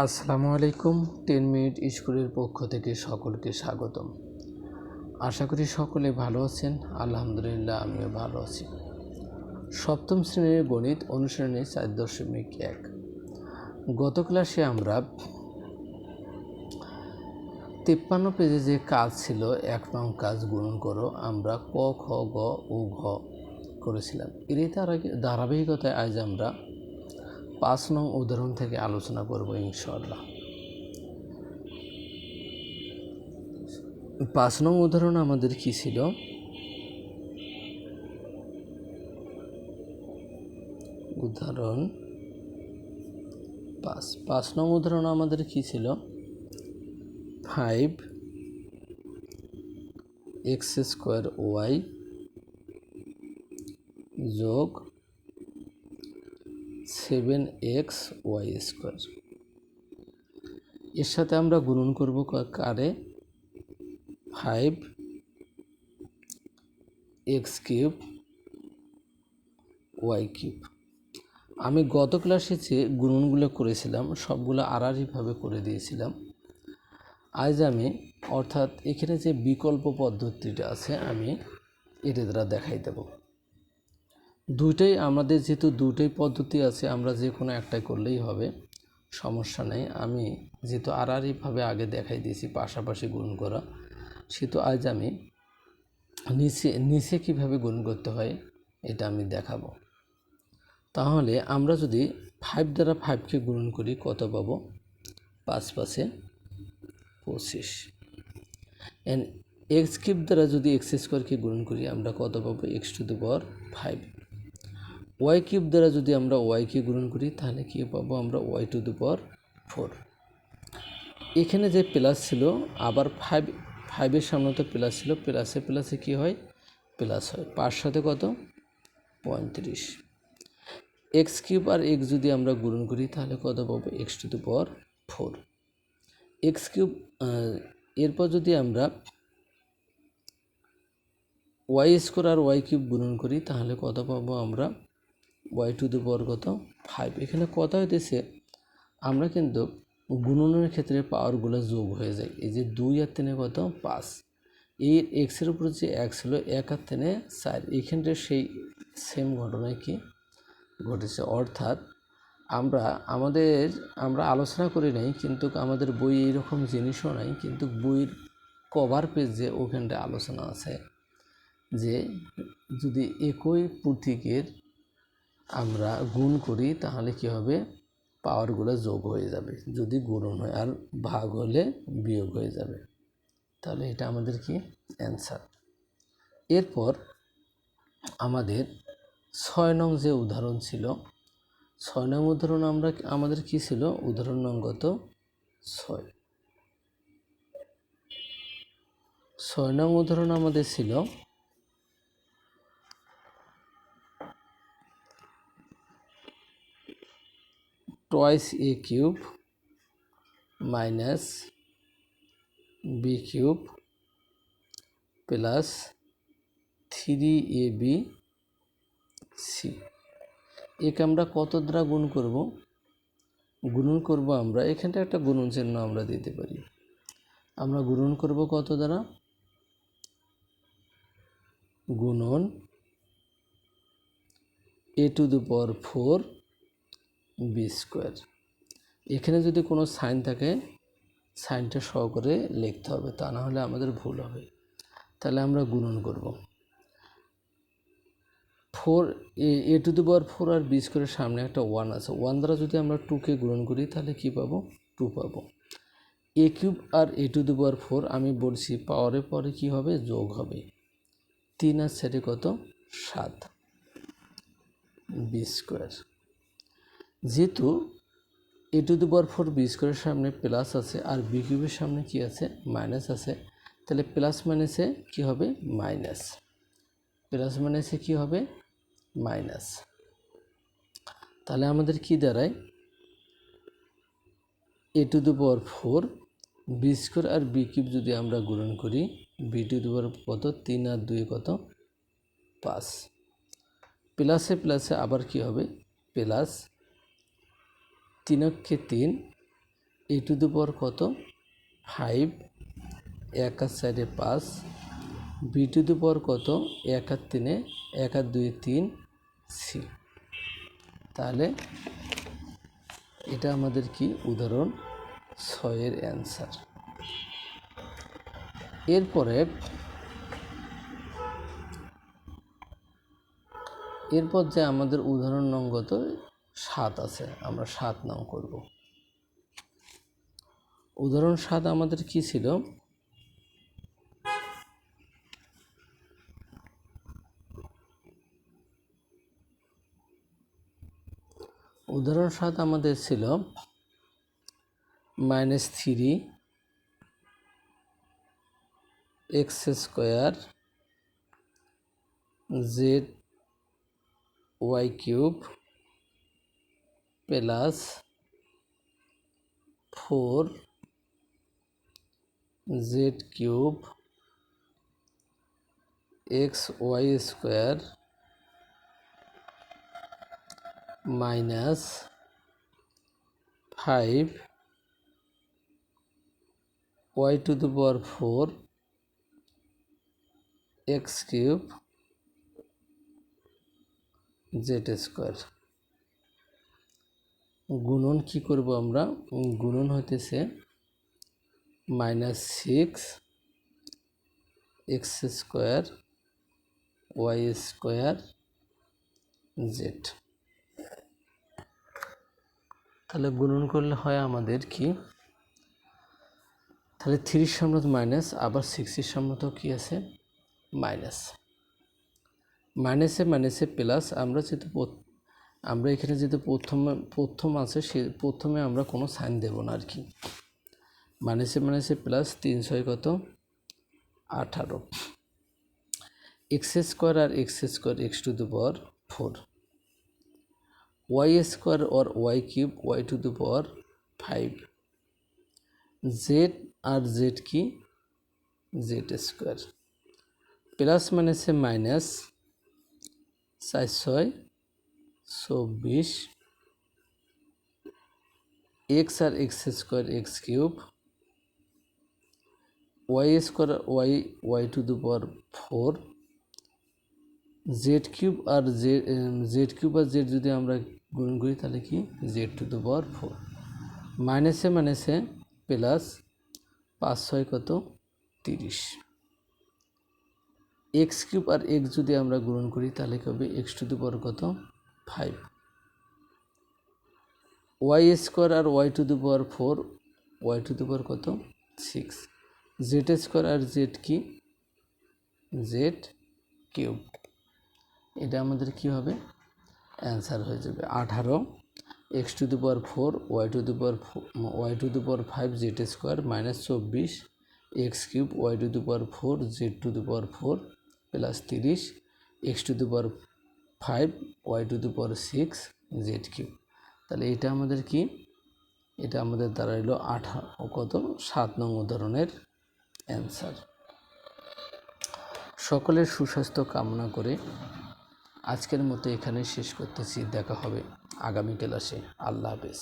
আসসালামু আলাইকুম, ten minute স্কুলের পক্ষ থেকে সকলকে স্বাগতম। আশা করি সকলে ভালো আছেন, আলহামদুলিল্লাহ আমিও ভালো আছি। সপ্তম শ্রেণির গণিত অনুশীলনী চার দশমিক এক। গত ক্লাসে আমরা তিপ্পান্ন পেজে যে কাজ ছিল, এক নং কাজ গুণন করো, আমরা ক, খ, গ ও ঘ করেছিলাম। তার ধারাবাহিকতায় আজ আমরা পাঁচ নং উদাহরণ থেকে আলোচনা করব ইনশাল্লাহ পাঁচ নং উদাহরণ আমাদের কি ছিল? উদাহরণ পাঁচ পাঁচ নং উদাহরণ আমাদের কি ছিল? ফাইভ এক্স স্কোয়ার ওয়াই যোগ সেভেন এক্স ওয়াই স্কোয়ার এর সাথে আমরা গুণন করব কারে? Five X cube Y cube আমি গত ক্লাসে যে গুণনগুলো করেছিলাম, সবগুলো আড়াআড়িভাবে করে দিয়েছিলাম। আজ আমি, অর্থাৎ এখানে যে বিকল্প পদ্ধতিটা আছে, আমি এটা দ্বারা দেখাই দেবো। দুইটাই, আমাদের যেহেতু দুটোই পদ্ধতি আছে, আমরা যে কোনো একটাই করলেই হবে। সমস্যা নেই। আমি যেহেতু আড়াআড়িভাবে আগে দেখাই দিয়েছি, পাশাপাশি গুণ করা, সেহেতু আজ আমি নিচে নিচে কীভাবে গুণ করতে হয়, এটা আমি দেখাবো। তাহলে আমরা যদি ফাইভ দ্বারা ফাইভকে গুণন করি, কত পাবো? পাঁচ পাশে পঁচিশ। এন্ড এক্স কিউব দ্বারা যদি এক্স স্কোয়ারকে গুণন করি, আমরা কত পাবো? X to the power five Y cube দ্বারা যদি আমরা ওয়াইকে গুণন করি, তাহলে কী পাবো আমরা Y to the power four এখানে যে প্লাস ছিল, আবার ফাইভ ফাইভের সামনে তো প্লাস ছিল প্লাসে প্লাসে কী হয়? প্লাস হয়। পাঁচ সাথে কত? পঁয়ত্রিশ। এক্স কিউব আর এক্স যদি আমরা গুণন করি, তাহলে কত পাবো? X to the power four X cube এরপর যদি আমরা ওয়াই স্কোয়ার আর ওয়াই কিউব গুণন করি, তাহলে কত পাবো আমরা? ওয়াই টু দ্য পাওয়ার কত? ফাইভ এখানে কথা হইতেছে, আমরা কিন্তু গুণনের ক্ষেত্রে পাওয়ারগুলো যোগ হয়ে যায়। এই যে দুই আর তিনে কত? পাঁচ। এই এক্সের উপরে যে এক ছিল এক আর তিনে চার। এইখানটা সেই সেম ঘটনায় কি? ঘটেছে। অর্থাৎ আমরা, আমাদের, আমরা আলোচনা করি নাই, কিন্তু আমাদের বই এইরকম জিনিসও নাই, কিন্তু বইয়ের কভার পেজে ওখানটা আলোচনা আছে, যে যদি একই প্রতীকের আমরা গুণ করি, তাহলে কি হবে? পাওয়ারগুলো যোগ হয়ে যাবে। যদি গুণন হয়, আর ভাগ হলে বিয়োগ হয়ে যাবে। তাহলে এটা আমাদের কি? অ্যান্সার। এরপর আমাদের ছয় নং যে উদাহরণ ছিল, ছয় নং উদাহরণ আমরা আমাদের কি ছিল? উদাহরণ নং গত ছয়। ছয় নং উদাহরণ আমাদের ছিল twice a cube minus b cube plus three A B C একে আমরা কত দ্বারা গুণ করব? গুণন করব আমরা, এখানটা একটা গুণন চিহ্ন আমরা দিতে পারি। আমরা গুণন করব কত দ্বারা? গুণন a to the power four b square এখানে যদি কোনো সাইন থাকে, সাইনটা সহকারে লিখতে হবে, তা না হলে আমাদের ভুল হবে। তাহলে আমরা গুণন করব। Four a to the power four R b স্কোয়ারের সামনে একটা ওয়ান আছে। ওয়ান দ্বারা যদি আমরা টুকে গুণন করি, তাহলে কী পাবো? টু পাবো। A cube R a to the power four আমি বলছি পাওয়ারের পরে কি হবে? যোগ হবে। তিন আর সেটে কত? সাত। বি স্কোয়ার যেহেতু a to the power four b স্কোয়ারের সামনে প্লাস আছে আর বি কিউবের সামনে কি আছে? মাইনাস আছে। তাহলে প্লাস মাইনাসে কি হবে? মাইনাস প্লাস মাইনাসে কি হবে? মাইনাস তাহলে আমাদের কি দাঁড়ায়? A to the power four b square R b cube যদি আমরা গুণন করি বি টু দি পাওয়ার কত? তিন আর দুই কত? পাঁচ। প্লাসে প্লাসে আবার কি হবে? প্লাস তিনককে তিন এ টু দি পাওয়ার কত? ফাইভ, এক আর সাইডে পাঁচ, বি টু দি পাওয়ার কত? এক আর তিনে, এক আর দুই তিন, সি। তাহলে এটা আমাদের কি? উদাহরণ ছয়ের অ্যান্সার। এরপরে এরপর যে আমাদের উদাহরণ নঙ্গত সাত আছে, আমরা সাত নাম করব। উদাহরণ সাত আমাদের কি ছিল? উদাহরণ সাত আমাদের ছিল minus three x square z y cube plus four z cube x y square minus five y to the power four x cube z square. গুণন কি করব আমরা? গুণন হইতেছে minus six x square y square z তাহলে গুণন করলে হয় আমাদের কি? তাহলে থ্রির সামনে মাইনাস আবার সিক্সের সামনে তো কী আছে? মাইনাস মাইনাসে মাইনাসে প্লাস আমরা যেহেতু আমরা এখানে যেহেতু প্রথমে, প্রথম আছে সে, প্রথমে আমরা কোনো সাইন দেব না আর কি। মাইনাসে মাইনাসে প্লাস তিন ছয় কত? আঠারো। X square R x square x to the power four y square or y cube y to the power five z R z কি? জেড স্কোয়ার প্লাস মাইনাসে মাইনাস চার ছয় চব্বিশ x R x square x cube y square y y to the power four z cube R z z cube আর z যদি আমরা গুণ করি তাহলে কি? Z to the power four মাইনাসে মাইনাসে প্লাস পাঁচ ছয় কত? তিরিশ। এক্স কিউব আর এক্স যদি আমরা গ্রহণ করি তাহলে কি হবে? এক্স টু দি পাওয়ার কত? Five y square R y to the power four y to the power কত? সিক্স জেড স্কোয়ার আর জেড কি? জেড কিউব এটা আমাদের কি হবে? অ্যান্সার হয়ে যাবে আঠারো। X to the power four y to the power y to the power five z square minus চব্বিশ। X cube y to the power four z to the power four plus তিরিশ। X to the power five y to the power six z cube তাহলে এটা আমাদের কি? এটা আমাদের দাঁড়াইলো আঠারো কত? সাত নং উদাহরণের অ্যান্সার সকলের সুস্বাস্থ্য কামনা করে আজকের মতো এখানে শেষ করতেছি। দেখা হবে আগামী ক্লাসে। আল্লাহ হাফেজ।